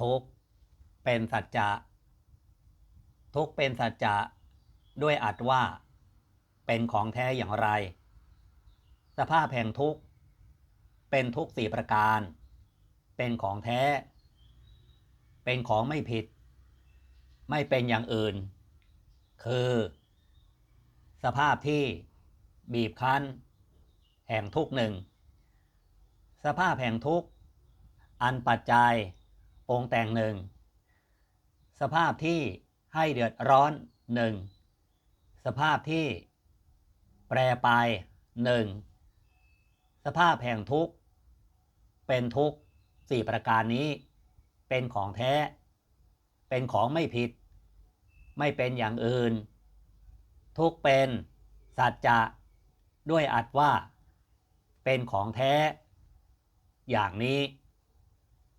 ทุกเป็นสัจจะ ทุกเป็นสัจจะ ด้วยอัดว่า เป็นของแท้อย่างไร สภาพแห่งทุกเป็นทุกสี่ประการ เป็นของแท้ เป็นของไม่ผิด ไม่เป็นอย่างอื่น คือ สภาพที่บีบคั้น แห่งทุกหนึ่ง สภาพแห่งทุกอันปัจจัย องค์แต่งหนึ่งสภาพที่ให้เดือดร้อนหนึ่งสภาพที่แปรไปหนึ่งสภาพแห่งทุกข์ เป็นทุกข์สี่ประการนี้ เป็นของแท้ เป็นของไม่ผิด ไม่เป็นอย่างอื่น ทุกเป็นสัจจะด้วยอัดว่า เป็นของแท้ อย่างนี้